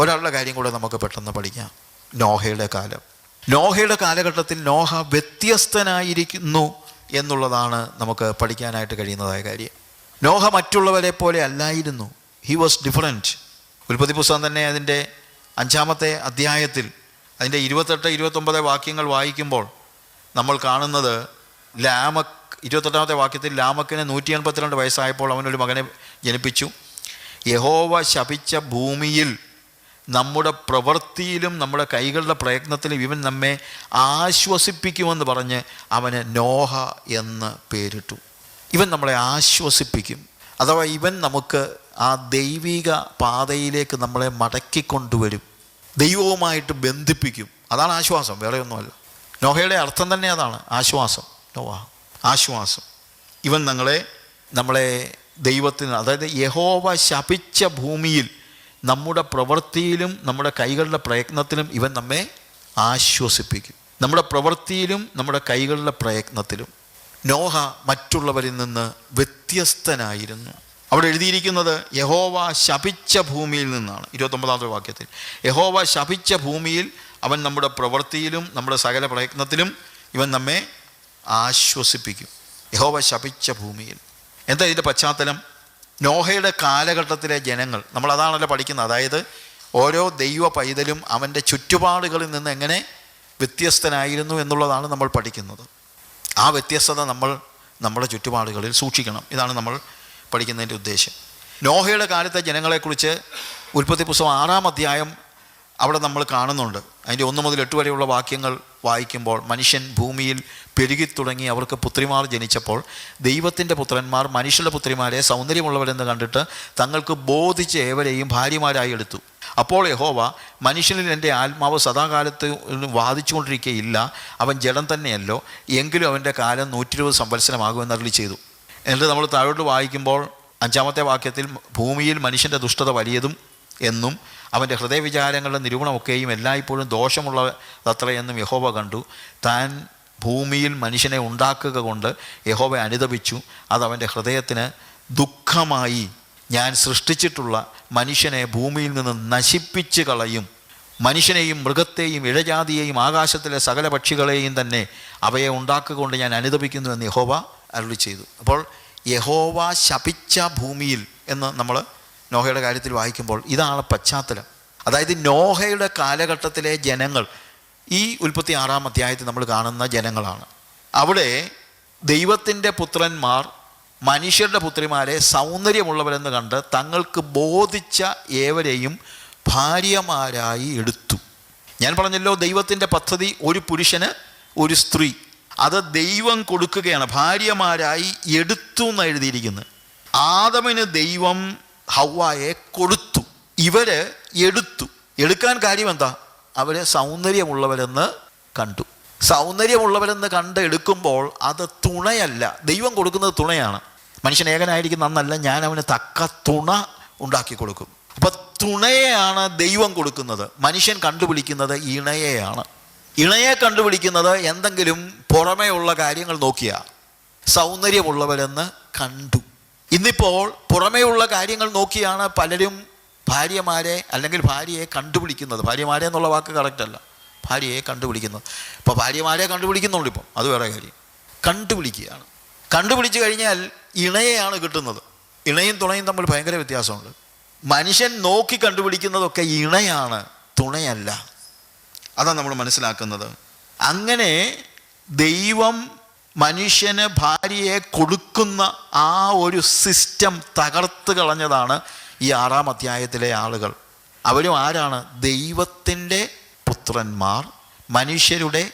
ഒരാളുടെ കാര്യം കൂടെ നമുക്ക് പെട്ടെന്ന് പഠിക്കാം. നോഹയുടെ കാലം. നോഹയുടെ കാലഘട്ടത്തിൽ നോഹ വ്യത്യസ്തനായിരിക്കുന്നു എന്നുള്ളതാണ് നമുക്ക് പഠിക്കാനായിട്ട് കഴിയുന്നതായ കാര്യം. നോഹ മറ്റുള്ളവരെ പോലെ അല്ലായിരുന്നു. ഹി വാസ് ഡിഫറന്റ് ഉൽപ്പത്തി പുസ്തകം തന്നെ അതിന്റെ അഞ്ചാമത്തെ അധ്യായത്തിൽ അതിന്റെ ഇരുപത്തെട്ട് ഇരുപത്തൊമ്പത് വാക്യങ്ങൾ വായിക്കുമ്പോൾ നമ്മൾ കാണുന്നത് ലാമക് ഇരുപത്തെട്ടാമത്തെ വാക്യത്തിൽ ലാമക്കിന് നൂറ്റി എൺപത്തിരണ്ട് വയസ്സായപ്പോൾ അവനൊരു മകനെ ജനിപ്പിച്ചു. യഹോവ ശപിച്ച ഭൂമിയിൽ നമ്മുടെ പ്രവൃത്തിയിലും നമ്മുടെ കൈകളുടെ പ്രയത്നത്തിലും ഇവൻ നമ്മെ ആശ്വസിപ്പിക്കുമെന്ന് പറഞ്ഞ് അവന് നോഹ എന്ന് പേരിട്ടു. ഇവൻ നമ്മളെ ആശ്വസിപ്പിക്കും. അഥവാ ഇവൻ നമുക്ക് ആ ദൈവിക പാതയിലേക്ക് നമ്മളെ മടക്കിക്കൊണ്ടുവരും. ദൈവവുമായിട്ട് ബന്ധിപ്പിക്കും. അതാണ് ആശ്വാസം വേറെ ഒന്നുമല്ല. നോഹയുടെ അർത്ഥം തന്നെ അതാണ് ആശ്വാസം. നോഹ ആശ്വാസം. ഇവൻ ഞങ്ങളെ നമ്മളെ ദൈവത്തിന് അതായത് യഹോവ ശപിച്ച ഭൂമിയിൽ നമ്മുടെ പ്രവൃത്തിയിലും നമ്മുടെ കൈകളുടെ പ്രയത്നത്തിലും ഇവൻ നമ്മെ ആശ്വസിപ്പിക്കും. നമ്മുടെ പ്രവൃത്തിയിലും നമ്മുടെ കൈകളുടെ പ്രയത്നത്തിലും. നോഹ മറ്റുള്ളവരിൽ നിന്ന് വ്യത്യസ്തനായിരുന്നു. അവിടെ എഴുതിയിരിക്കുന്നത് യഹോവ ശപിച്ച ഭൂമിയിൽ നിന്നാണ്. ഇരുപത്തൊമ്പതാമത്തെ വാക്യത്തിൽ. യഹോവ ശപിച്ച ഭൂമിയിൽ അവൻ നമ്മുടെ പ്രവൃത്തിയിലും നമ്മുടെ സകല പ്രയത്നത്തിലും ഇവൻ നമ്മെ ആശ്വസിപ്പിക്കും. യഹോവ ശപിച്ച ഭൂമിയിൽ. എന്താ ഇതിന്റെ പശ്ചാത്തലം? നോഹയുടെ കാലഘട്ടത്തിലെ ജനങ്ങൾ നമ്മൾ അതാണല്ലോ പഠിക്കുന്നത്. അതായത് ഓരോ ദൈവ പൈതലും അവന്റെ ചുറ്റുപാടുകളിൽ നിന്ന് എങ്ങനെ വ്യത്യസ്തനായിരുന്നു എന്നുള്ളതാണ് നമ്മൾ പഠിക്കുന്നത്. ആ വ്യത്യസ്തത നമ്മൾ നമ്മുടെ ചുറ്റുപാടുകളിൽ സൂക്ഷിക്കണം. ഇതാണ് നമ്മൾ പഠിക്കുന്നതിന്റെ ഉദ്ദേശം. നോഹയുടെ കാലത്തെ ജനങ്ങളെക്കുറിച്ച് ഉൽപ്പത്തി പുസ്തകം ആറാം അധ്യായം അവിടെ നമ്മൾ കാണുന്നുണ്ട്. അതിന്റെ ഒന്ന് മുതൽ എട്ട് വരെയുള്ള വാക്യങ്ങൾ വായിക്കുമ്പോൾ മനുഷ്യൻ ഭൂമിയിൽ പെരുകി തുടങ്ങി അവർക്ക് പുത്രിമാർ ജനിച്ചപ്പോൾ ദൈവത്തിന്റെ പുത്രന്മാർ മനുഷ്യരുടെ പുത്രിമാരെ സൗന്ദര്യമുള്ളവരെന്ന് കണ്ടിട്ട് തങ്ങൾക്ക് ബോധിച്ച് ഏവരെയും ഭാര്യമാരായി എടുത്തു. അപ്പോൾ യഹോവ മനുഷ്യനിൽ എന്റെ ആത്മാവ് സദാകാലത്ത് വാദിച്ചുകൊണ്ടിരിക്കുകയില്ല അവൻ ജഡം തന്നെയല്ലോ എങ്കിലും അവന്റെ കാലം നൂറ്റി ഇരുപത് സംവത്സരമാകുമെന്ന് അരുളി ചെയ്തു. എന്നിട്ട് നമ്മൾ താഴോട്ട് വായിക്കുമ്പോൾ അഞ്ചാമത്തെ വാക്യത്തിൽ ഭൂമിയിൽ മനുഷ്യന്റെ ദുഷ്ടത വലിയതും എന്നും അവന്റെ ഹൃദയവിചാരങ്ങളുടെ നിരൂപണമൊക്കെയും എല്ലായ്പ്പോഴും ദോഷമുള്ളതത്ര എന്നും യഹോവ കണ്ടു. താൻ ഭൂമിയിൽ മനുഷ്യനെ ഉണ്ടാക്കുക കൊണ്ട് യഹോവ അനുദപിച്ചു. അതവന്റെ ഹൃദയത്തിന് ദുഃഖമായി ഞാൻ സൃഷ്ടിച്ചിട്ടുള്ള മനുഷ്യനെ ഭൂമിയിൽ നിന്ന് നശിപ്പിച്ച് കളയും. മനുഷ്യനെയും മൃഗത്തെയും ഇഴജാതിയെയും ആകാശത്തിലെ സകല പക്ഷികളെയും തന്നെ അവയെ ഉണ്ടാക്കുകൊണ്ട് ഞാൻ അനുദപിക്കുന്നു എന്ന് യഹോവ അരുളി ചെയ്തു അപ്പോൾ യഹോവ ശപിച്ച ഭൂമിയിൽ എന്ന് നമ്മൾ നോഹയുടെ കാര്യത്തിൽ വായിക്കുമ്പോൾ ഇതാണ് പശ്ചാത്തലം. അതായത് നോഹയുടെ കാലഘട്ടത്തിലെ ജനങ്ങൾ ഈ ഉൽപ്പത്തി ആറാം അധ്യായത്തിൽ നമ്മൾ കാണുന്ന ജനങ്ങളാണ്. അവിടെ ദൈവത്തിന്റെ പുത്രന്മാർ മനുഷ്യരുടെ പുത്രിമാരെ സൗന്ദര്യമുള്ളവരെന്ന് കണ്ട് തങ്ങൾക്ക് ബോധിച്ച ഏവരെയും ഭാര്യമാരായി എടുത്തു. ഞാൻ പറഞ്ഞല്ലോ ദൈവത്തിന്റെ പദ്ധതി ഒരു പുരുഷന് ഒരു സ്ത്രീ. അത് ദൈവം കൊടുക്കുകയാണ് ഭാര്യമാരായി എടുത്തു എന്ന് എഴുതിയിരിക്കുന്നത്. ആദമിന് ദൈവം ഹവ്വായെ കൊടുത്തു ഇവർ എടുത്തു. എടുക്കാൻ കാര്യം എന്താ അവർ സൗന്ദര്യമുള്ളവരെന്ന് കണ്ടു. സൗന്ദര്യമുള്ളവരെന്ന് കണ്ട് എടുക്കുമ്പോൾ അത് തുണയല്ല. ദൈവം കൊടുക്കുന്നത് തുണയാണ്. മനുഷ്യൻ ഏകനായിരിക്കുന്ന അന്നല്ല ഞാൻ അവന് തക്ക തുണ ഉണ്ടാക്കി കൊടുക്കും. അപ്പൊ തുണയെയാണ് ദൈവം കൊടുക്കുന്നത്. മനുഷ്യൻ കണ്ടുപിടിക്കുന്നത് ഇണയെയാണ്. ഇണയെ കണ്ടുപിടിക്കുന്നത് എന്തെങ്കിലും പുറമേ ഉള്ള കാര്യങ്ങൾ നോക്കിയാ. സൗന്ദര്യമുള്ളവരെന്ന് കണ്ടു. ഇന്നിപ്പോൾ പുറമേയുള്ള കാര്യങ്ങൾ നോക്കിയാണ് പലരും ഭാര്യമാരെ അല്ലെങ്കിൽ ഭാര്യയെ കണ്ടുപിടിക്കുന്നത്. ഭാര്യമാരെ എന്നുള്ള വാക്ക് കറക്റ്റല്ല ഭാര്യയെ കണ്ടുപിടിക്കുന്നത്. ഇപ്പോൾ ഭാര്യമാരെ കണ്ടുപിടിക്കുന്നുണ്ട് ഇപ്പം. അത് വേറെ കാര്യം. കണ്ടുപിടിക്കുകയാണ്. കണ്ടുപിടിച്ച് കഴിഞ്ഞാൽ ഇണയെയാണ് കിട്ടുന്നത്. ഇണയും തുണയും തമ്മിൽ ഭയങ്കര വ്യത്യാസമുണ്ട്. മനുഷ്യൻ നോക്കി കണ്ടുപിടിക്കുന്നതൊക്കെ ഇണയാണ് തുണയല്ല. അതാണ് നമ്മൾ മനസ്സിലാക്കുന്നത്. അങ്ങനെ ദൈവം മനുഷ്യന് ഭാര്യയെ കൊടുക്കുന്ന ആ ഒരു സിസ്റ്റം തകർത്ത് കളഞ്ഞതാണ് ഈ ആറാം അധ്യായത്തിലെ ആളുകൾ. അവരും ആരാണ്? ദൈവത്തിന്റെ പുത്രന്മാർ മനുഷ്യരുടെ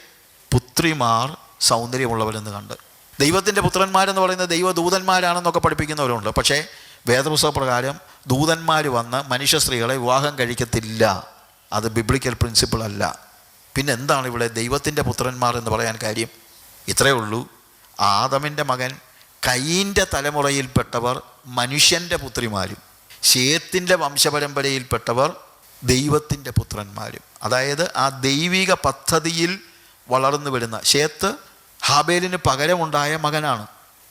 പുത്രിമാർ സൗന്ദര്യമുള്ളവരെന്ന് കണ്ട്. ദൈവത്തിന്റെ പുത്രന്മാരെന്ന് പറയുന്നത് ദൈവദൂതന്മാരാണെന്നൊക്കെ പഠിപ്പിക്കുന്നവരുണ്ട്. പക്ഷേ വേദപുസ്തക പ്രകാരം ദൂതന്മാർ വന്ന് മനുഷ്യ സ്ത്രീകളെ വിവാഹം കഴിക്കത്തില്ല. അത് ബിബ്ലിക്കൽ പ്രിൻസിപ്പിൾ അല്ല. പിന്നെന്താണ് ഇവിടെ ദൈവത്തിന്റെ പുത്രന്മാർ എന്ന് പറയാൻ കാര്യം? ഇത്രയേ ഉള്ളൂ. ആദമിന്റെ മകൻ കൈയിന്റെ തലമുറയിൽപ്പെട്ടവർ മനുഷ്യന്റെ പുത്രിമാരും ശേത്തിന്റെ വംശപരമ്പരയിൽപ്പെട്ടവർ ദൈവത്തിന്റെ പുത്രന്മാരും. അതായത് ആ ദൈവിക പദ്ധതിയിൽ വളർന്നു വരുന്ന ശേത്ത് ഹാബേലിന് പകരമുണ്ടായ മകനാണ്.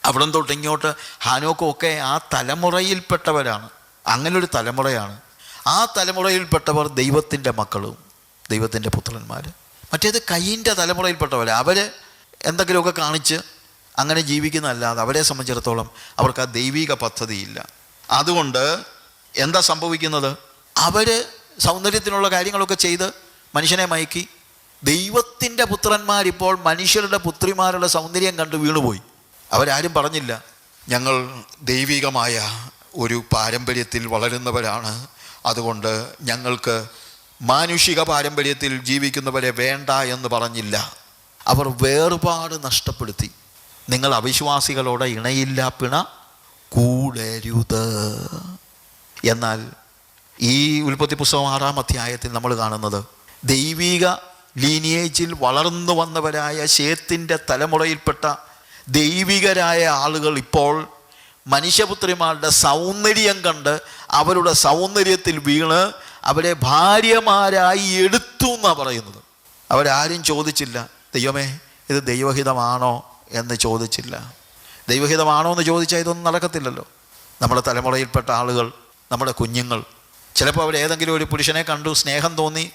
അവിടം തൊട്ട് ഇങ്ങോട്ട് ഹാനോക്കും ഒക്കെ ആ തലമുറയിൽപ്പെട്ടവരാണ്. അങ്ങനൊരു തലമുറയാണ്. ആ തലമുറയിൽപ്പെട്ടവർ ദൈവത്തിന്റെ മക്കളും ദൈവത്തിന്റെ പുത്രന്മാർ മറ്റേത് കയ്യിന്റെ തലമുറയിൽപ്പെട്ടവർ അവർ എന്തെങ്കിലുമൊക്കെ കാണിച്ച് അങ്ങനെ ജീവിക്കുന്നതല്ലാതെ അവരെ സംബന്ധിച്ചിടത്തോളം അവർക്ക് ആ ദൈവിക പദ്ധതിയില്ല. അതുകൊണ്ട് എന്താ സംഭവിക്കുന്നത്? അവർ സൗന്ദര്യത്തിനുള്ള കാര്യങ്ങളൊക്കെ ചെയ്ത് മനുഷ്യനെ മയക്കി. ദൈവത്തിന്റെ പുത്രന്മാരിപ്പോൾ മനുഷ്യരുടെ പുത്രിമാരുടെ സൗന്ദര്യം കണ്ട് വീണുപോയി. അവരാരും പറഞ്ഞില്ല ഞങ്ങൾ ദൈവികമായ ഒരു പാരമ്പര്യത്തിൽ വളരുന്നവരാണ്. അതുകൊണ്ട് ഞങ്ങൾക്ക് മാനുഷിക പാരമ്പര്യത്തിൽ ജീവിക്കുന്നവരെ വേണ്ട എന്ന് പറഞ്ഞില്ല. അവർ വേർപാട് നഷ്ടപ്പെടുത്തി. നിങ്ങൾ അവിശ്വാസികളോട് ഇണയില്ല പിണ കൂടരുത്. എന്നാൽ ഈ ഉൽപ്പത്തി പുസ്തകം ആറാം അധ്യായത്തിൽ നമ്മൾ കാണുന്നത് ദൈവിക ലീനിയേജിൽ വളർന്നു വന്നവരായ ശേത്തിന്റെ തലമുറയിൽപ്പെട്ട ദൈവികരായ ആളുകൾ ഇപ്പോൾ മനുഷ്യപുത്രിമാരുടെ സൗന്ദര്യം കണ്ട് അവരുടെ സൗന്ദര്യത്തിൽ വീണ് അവരെ ഭാര്യമാരായി എടുത്തു എന്നാണ് പറയുന്നത്. അവരാരും ചോദിച്ചില്ല ദൈവമേ ഇത് ദൈവഹിതമാണോ? എന്ന് ചോദിച്ചില്ല. ദൈവഹിതമാണോ എന്ന് ചോദിച്ചാൽ ഇതൊന്നും നടക്കത്തില്ലല്ലോ. നമ്മുടെ തലമുറയിൽപ്പെട്ട ആളുകൾ നമ്മുടെ കുഞ്ഞുങ്ങൾ ചിലപ്പോൾ അവർ ഏതെങ്കിലും ഒരു പുരുഷനെ കണ്ടു സ്നേഹം തോന്നി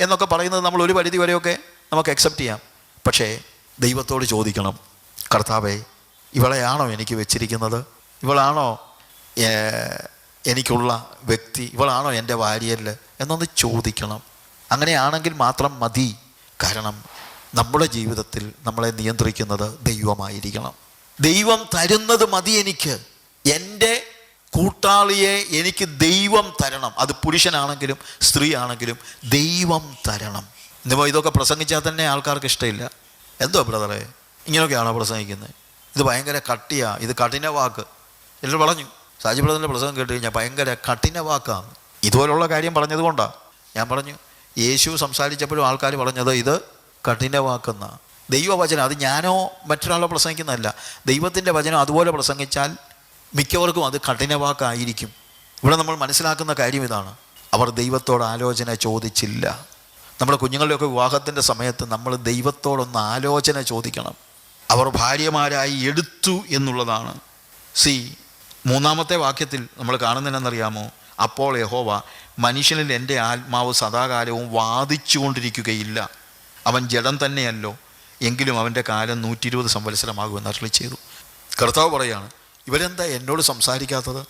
എന്നൊക്കെ പറയുന്നത് നമ്മൾ ഒരു പരിധി വരെയൊക്കെ നമുക്ക് അക്സെപ്റ്റ് ചെയ്യാം. പക്ഷേ ദൈവത്തോട് ചോദിക്കണം കർത്താവേ ഇവളെയാണോ എനിക്ക് വെച്ചിരിക്കുന്നത്? ഇവളാണോ എനിക്കുള്ള വ്യക്തി? ഇവളാണോ എന്റെ വാര്യൽ എന്നൊന്ന് ചോദിക്കണം. അങ്ങനെയാണെങ്കിൽ മാത്രം മതി. കാരണം നമ്മുടെ ജീവിതത്തിൽ നമ്മളെ നിയന്ത്രിക്കുന്നത് ദൈവമായിരിക്കണം. ദൈവം തരുന്നത് മതി എനിക്ക്. എന്റെ കൂട്ടാളിയെ എനിക്ക് ദൈവം തരണം. അത് പുരുഷനാണെങ്കിലും സ്ത്രീ ആണെങ്കിലും ദൈവം തരണം. ഇന്നിപ്പോൾ ഇതൊക്കെ പ്രസംഗിച്ചാൽ തന്നെ ആൾക്കാർക്ക് ഇഷ്ടമില്ല. എന്തോ ബ്രദറെ? ഇങ്ങനെയൊക്കെയാണോ പ്രസംഗിക്കുന്നത്? ഇത് ഭയങ്കര കട്ടിയാ. ഇത് കഠിന വാക്ക്. എല്ലാം പറഞ്ഞു സാജി ബ്രദറിന്റെ പ്രസംഗം കേട്ട് കഴിഞ്ഞാൽ ഭയങ്കര കഠിന വാക്കാണ് ഇതുപോലുള്ള കാര്യം പറഞ്ഞതുകൊണ്ടാണ് ഞാൻ പറഞ്ഞു യേശു സംസാരിച്ചപ്പോഴും ആൾക്കാർ പറഞ്ഞത് ഇത് കഠിന വാക്കെന്ന ദൈവവചനം അത് ഞാനോ മറ്റൊരാളോ പ്രസംഗിക്കുന്നതല്ല. ദൈവത്തിന്റെ വചനം അതുപോലെ പ്രസംഗിച്ചാൽ മിക്കവർക്കും അത് കഠിനവാക്കായിരിക്കും. ഇവിടെ നമ്മൾ മനസ്സിലാക്കുന്ന കാര്യം ഇതാണ്. അവർ ദൈവത്തോട് ആലോചന ചോദിച്ചില്ല. നമ്മുടെ കുഞ്ഞുങ്ങളുടെയൊക്കെ വിവാഹത്തിന്റെ സമയത്ത് നമ്മൾ ദൈവത്തോടൊന്ന് ആലോചന ചോദിക്കണം. അവർ ഭാര്യമാരായി എടുത്തു എന്നുള്ളതാണ്. സി മൂന്നാമത്തെ വാക്യത്തിൽ നമ്മൾ കാണുന്നതെന്നറിയാമോ അപ്പോൾ യഹോവ മനുഷ്യനിൽ എന്റെ ആത്മാവ് സദാകാലവും വാദിച്ചുകൊണ്ടിരിക്കുകയില്ല. അവൻ ജഡം തന്നെയല്ലോ. എങ്കിലും അവന്റെ കാലം നൂറ്റി ഇരുപത് സംവത്സരമാകുമെന്ന് അരളി ചെയ്തു. കർത്താവ് പറയാണ് ഇവരെന്താ എന്നോട് സംസാരിക്കാത്തത്?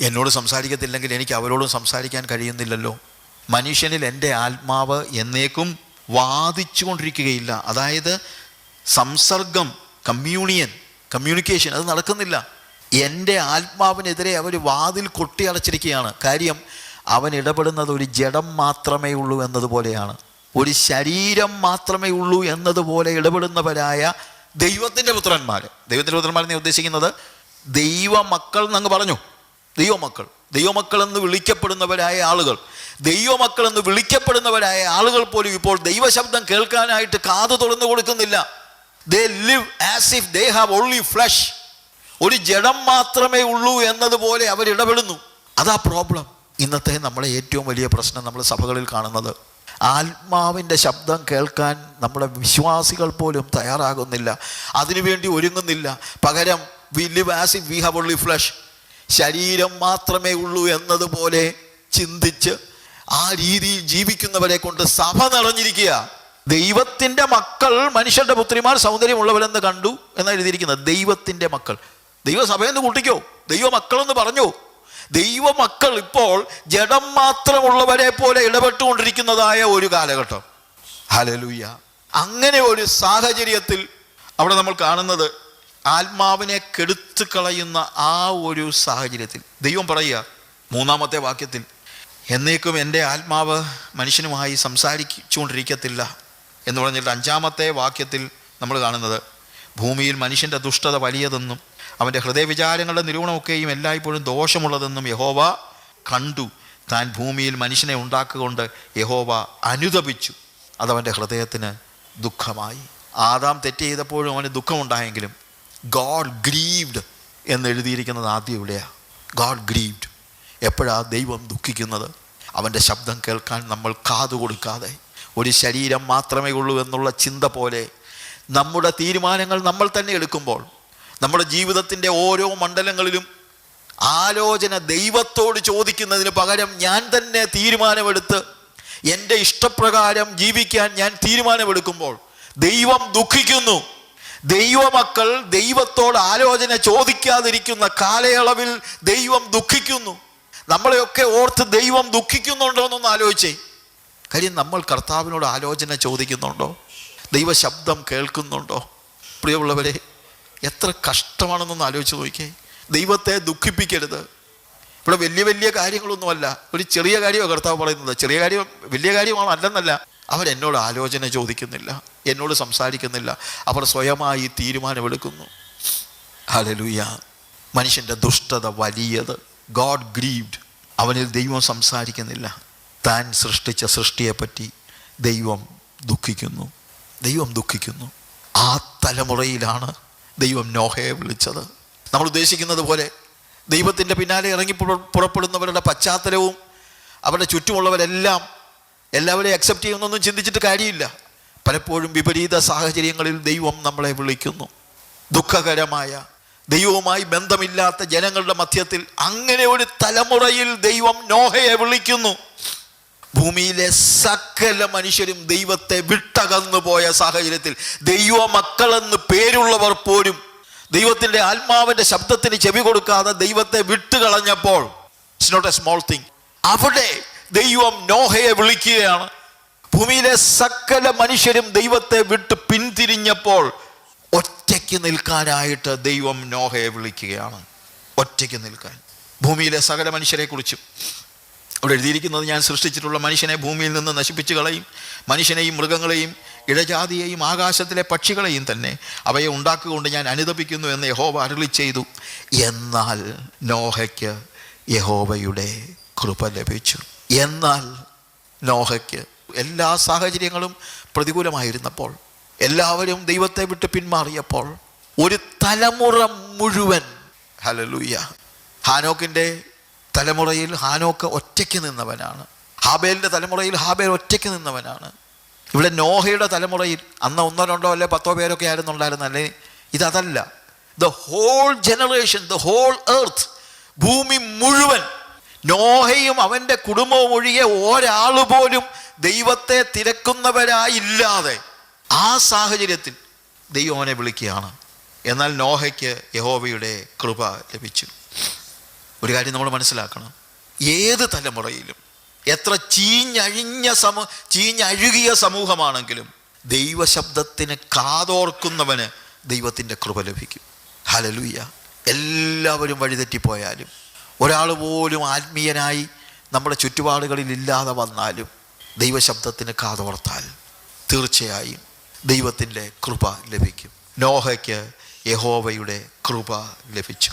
എന്നോട് സംസാരിക്കത്തില്ലെങ്കിൽ എനിക്ക് അവരോടും സംസാരിക്കാൻ കഴിയുന്നില്ലല്ലോ. മനുഷ്യനിൽ എന്റെ ആത്മാവ് എന്നേക്കും വാദിച്ചു കൊണ്ടിരിക്കുകയില്ല അതായത് സംസർഗം കമ്മ്യൂണിയൻ കമ്മ്യൂണിക്കേഷൻ അത് നടക്കുന്നില്ല. എന്റെ ആത്മാവിനെതിരെ അവർ വാതിൽ കൊട്ടി അടച്ചിരിക്കുകയാണ് കാര്യം അവൻ ഇടപെടുന്നത് ഒരു ജഡം മാത്രമേ ഉള്ളൂ എന്നതുപോലെയാണ്. ഒരു ശരീരം മാത്രമേ ഉള്ളൂ എന്നതുപോലെ ഇടപെടുന്നവരായ ദൈവത്തിന്റെ പുത്രന്മാർ ദൈവത്തിന്റെ പുത്രന്മാരെന്ന് ഉദ്ദേശിക്കുന്നത് ദൈവമക്കൾ എന്നങ്ങ് പറഞ്ഞു. ദൈവമക്കൾ. ദൈവമക്കൾ എന്ന് വിളിക്കപ്പെടുന്നവരായ ആളുകൾ. ദൈവമക്കൾ എന്ന് വിളിക്കപ്പെടുന്നവരായ ആളുകൾ പോലും ഇപ്പോൾ ദൈവശബ്ദം കേൾക്കാനായിട്ട് കാതു തുറന്നു കൊടുക്കുന്നില്ല. They live as if they have only flesh ഒരു ജഡം മാത്രമേ ഉള്ളൂ എന്നതുപോലെ അവരിടപെടുന്നു അതാ പ്രോബ്ലം ഇന്നത്തെ നമ്മളെ ഏറ്റവും വലിയ പ്രശ്നം നമ്മൾ സഭകളിൽ കാണുന്നത്. ആത്മാവിന്റെ ശബ്ദം കേൾക്കാൻ നമ്മുടെ വിശ്വാസികൾ പോലും തയ്യാറാകുന്നില്ല. അതിനുവേണ്ടി ഒരുങ്ങുന്നില്ല. പകരം we live as we have only flesh ശരീരം മാത്രമേ ഉള്ളൂ എന്നതുപോലെ ചിന്തിച്ച് ആ രീതിയിൽ ജീവിക്കുന്നവരെ കൊണ്ട് സഭ നിറഞ്ഞിരിക്കുക. ദൈവത്തിന്റെ മക്കൾ മനുഷ്യരുടെ പുത്രിമാർ സൗന്ദര്യമുള്ളവരെന്ന് കണ്ടു എന്നാണ് എഴുതിയിരിക്കുന്നത്. ദൈവത്തിന്റെ മക്കൾ. ദൈവസഭയെന്ന് കൂട്ടിക്കോ. ദൈവമക്കളെന്ന് പറഞ്ഞു. ദൈവമക്കൾ ഇപ്പോൾ ജഡം മാത്രമുള്ളവരെ പോലെ ഇടപെട്ടുകൊണ്ടിരിക്കുന്നതായ ഒരു കാലഘട്ടം. ഹലലൂയ അങ്ങനെ ഒരു സാഹചര്യത്തിൽ അവിടെ നമ്മൾ കാണുന്നത് ആത്മാവിനെ കെടുത്തു കളയുന്ന ആ ഒരു സാഹചര്യത്തിൽ. ദൈവം പറയുക മൂന്നാമത്തെ വാക്യത്തിൽ എന്നേക്കും എന്റെ ആത്മാവ് മനുഷ്യനുമായി സംസാരിച്ചുകൊണ്ടിരിക്കത്തില്ല എന്ന് പറഞ്ഞിട്ട് അഞ്ചാമത്തെ വാക്യത്തിൽ നമ്മൾ കാണുന്നത് ഭൂമിയിൽ മനുഷ്യന്റെ ദുഷ്ടത വലിയതെന്നും അവന്റെ ഹൃദയവിചാരങ്ങളുടെ നിരൂപണമൊക്കെയും എല്ലായ്പ്പോഴും ദോഷമുള്ളതെന്നും യഹോവ കണ്ടു. താൻ ഭൂമിയിൽ മനുഷ്യനെ ഉണ്ടാക്കുകൊണ്ട് യഹോവ അനുതപിച്ചു. അതവന്റെ ഹൃദയത്തിന് ദുഃഖമായി. ആദാം തെറ്റ് ചെയ്തപ്പോഴും അവന് ദുഃഖമുണ്ടായെങ്കിലും ഗോഡ് ഗ്രീവ്ഡ് എന്ന് എഴുതിയിരിക്കുന്നത് ആദ്യം ഇവിടെയാണ് ഗോഡ് ഗ്രീവ്ഡ്. എപ്പോഴാണ് ദൈവം ദുഃഖിക്കുന്നത്? അവന്റെ ശബ്ദം കേൾക്കാൻ നമ്മൾ കാതു കൊടുക്കാതെ. ഒരു ശരീരം മാത്രമേ ഉള്ളൂ എന്നുള്ള ചിന്ത പോലെ നമ്മുടെ തീരുമാനങ്ങൾ നമ്മൾ തന്നെ എടുക്കുമ്പോൾ നമ്മുടെ ജീവിതത്തിന്റെ ഓരോ മണ്ഡലങ്ങളിലും ആലോചന ദൈവത്തോട് ചോദിക്കുന്നതിന് പകരം ഞാൻ തന്നെ തീരുമാനമെടുത്ത് എന്റെ ഇഷ്ടപ്രകാരം ജീവിക്കാൻ ഞാൻ തീരുമാനമെടുക്കുമ്പോൾ ദൈവം ദുഃഖിക്കുന്നു. ദൈവമക്കൾ ദൈവത്തോട് ആലോചന ചോദിക്കാതിരിക്കുന്ന കാലയളവിൽ ദൈവം ദുഃഖിക്കുന്നു. നമ്മളെയൊക്കെ ഓർത്ത് ദൈവം ദുഃഖിക്കുന്നുണ്ടോ എന്നൊന്ന് ആലോചിച്ചേ. കാര്യം നമ്മൾ കർത്താവിനോട് ആലോചന ചോദിക്കുന്നുണ്ടോ? ദൈവശബ്ദം കേൾക്കുന്നുണ്ടോ? പ്രിയമുള്ളവരെ എത്ര കഷ്ടമാണെന്നൊന്ന് ആലോചിച്ച് നോക്കിയേ. ദൈവത്തെ ദുഃഖിപ്പിക്കരുത്. ഇവിടെ വലിയ വലിയ കാര്യങ്ങളൊന്നുമല്ല. ഒരു ചെറിയ കാര്യമാണ് കർത്താവ് പറയുന്നത്. ചെറിയ കാര്യം വലിയ കാര്യമാണ് അല്ലെന്നല്ല. അവർ എന്നോട് ആലോചന ചോദിക്കുന്നില്ല. എന്നോട് സംസാരിക്കുന്നില്ല. അവർ സ്വയമായി തീരുമാനമെടുക്കുന്നു. ഹലലുയ മനുഷ്യന്റെ ദുഷ്ടത വലിയത്. God grieved. അവനിൽ ദൈവം സംസാരിക്കുന്നില്ല. താൻ സൃഷ്ടിച്ച സൃഷ്ടിയെപ്പറ്റി ദൈവം ദുഃഖിക്കുന്നു. ദൈവം ദുഃഖിക്കുന്നു. ആ തലമുറയിലാണ് ദൈവം നോഹയെ വിളിച്ചത്. നമ്മൾ ഉദ്ദേശിക്കുന്നത് പോലെ ദൈവത്തിന്റെ പിന്നാലെ ഇറങ്ങി പുറ- പുറപ്പെടുന്നവരുടെ പശ്ചാത്തലവും അവരുടെ ചുറ്റുമുള്ളവരെല്ലാം എല്ലാവരെയും അക്സെപ്റ്റ് ചെയ്യുന്നൊന്നും ചിന്തിച്ചിട്ട് കാര്യമില്ല. പലപ്പോഴും വിപരീത സാഹചര്യങ്ങളിൽ ദൈവം നമ്മളെ വിളിക്കുന്നു. ദുഃഖകരമായ ദൈവവുമായി ബന്ധമില്ലാത്ത ജനങ്ങളുടെ മധ്യത്തിൽ അങ്ങനെ ഒരു തലമുറയിൽ ദൈവം നോഹയെ വിളിക്കുന്നു. ഭൂമിയിലെ സകല മനുഷ്യരും ദൈവത്തെ വിട്ടകന്നു പോയ സാഹചര്യത്തിൽ ദൈവ മക്കളെന്ന് പേരുള്ളവർ പോലും ദൈവത്തിന്റെ ആത്മാവിന്റെ ശബ്ദത്തിന് ചെവി കൊടുക്കാതെ ദൈവത്തെ വിട്ടുകളഞ്ഞപ്പോൾ it's not a small thing അവിടെ ദൈവം നോഹയെ വിളിക്കുകയാണ്. ഭൂമിയിലെ സകല മനുഷ്യരും ദൈവത്തെ വിട്ട് പിന്തിരിഞ്ഞപ്പോൾ ഒറ്റയ്ക്ക് നിൽക്കാനായിട്ട് ദൈവം നോഹയെ വിളിക്കുകയാണ്. ഒറ്റയ്ക്ക് നിൽക്കാൻ. ഭൂമിയിലെ സകല മനുഷ്യരെക്കുറിച്ചും ഇവിടെ എഴുതിയിരിക്കുന്നത് ഞാൻ സൃഷ്ടിച്ചിട്ടുള്ള മനുഷ്യനെ ഭൂമിയിൽ നിന്ന് നശിപ്പിച്ചു കളയും മനുഷ്യനെയും മൃഗങ്ങളെയും ഇഴജാതിയെയും ആകാശത്തിലെ പക്ഷികളെയും തന്നെ അവയെ ഉണ്ടാക്കുകൊണ്ട് ഞാൻ അനുദപിക്കുന്നു എന്ന് യഹോവ അരുളി ചെയ്തു. എന്നാൽ നോഹയ്ക്ക് യഹോവയുടെ കൃപ ലഭിച്ചു. എന്നാൽ നോഹയ്ക്ക് എല്ലാ സാഹചര്യങ്ങളും പ്രതികൂലമായിരുന്നപ്പോൾ എല്ലാവരും ദൈവത്തെ വിട്ട് പിന്മാറിയപ്പോൾ ഒരു തലമുറ മുഴുവൻ ഹലലൂയ ഹാനോക്കിന്റെ തലമുറയിൽ ഹാനോക്ക് ഒറ്റയ്ക്ക് നിന്നവനാണ്. ഹാബേലിന്റെ തലമുറയിൽ ഹാബേൽ ഒറ്റയ്ക്ക് നിന്നവനാണ്. ഇവിടെ നോഹയുടെ തലമുറയിൽ അന്ന് ഒന്നോ രണ്ടോ അല്ലെ പത്തോ പേരൊക്കെ ആയിരുന്നു ഉണ്ടായിരുന്നല്ലേ ഇതല്ല the whole generation the whole earth ഭൂമി മുഴുവൻ നോഹയും അവന്റെ കുടുംബവും ഒഴികെ ഒരാൾ പോലും ദൈവത്തെ തിരക്കുന്നവരായില്ലാതെ ആ സാഹചര്യത്തിൽ ദൈവം അവനെ വിളിക്കുകയാണ്. എന്നാൽ നോഹയ്ക്ക് യഹോവയുടെ കൃപ ലഭിച്ചു. ഒരു കാര്യം നമ്മൾ മനസ്സിലാക്കണം. ഏത് തലമുറയിലും എത്ര ചീഞ്ഞഴിഞ്ഞ സമൂ ചീഞ്ഞഴുകിയ സമൂഹമാണെങ്കിലും ദൈവശബ്ദത്തിന് കാതോർക്കുന്നവന് ദൈവത്തിന്റെ കൃപ ലഭിക്കും. ഹലലുയ്യ എല്ലാവരും വഴിതെറ്റിപ്പോയാലും ഒരാൾ പോലും ആത്മീയനായി നമ്മുടെ ചുറ്റുപാടുകളിൽ ഇല്ലാതെ വന്നാലും ദൈവശബ്ദത്തിന് കാതോർത്താൽ തീർച്ചയായും ദൈവത്തിന്റെ കൃപ ലഭിക്കും. നോഹയ്ക്ക് യഹോവയുടെ കൃപ ലഭിച്ചു.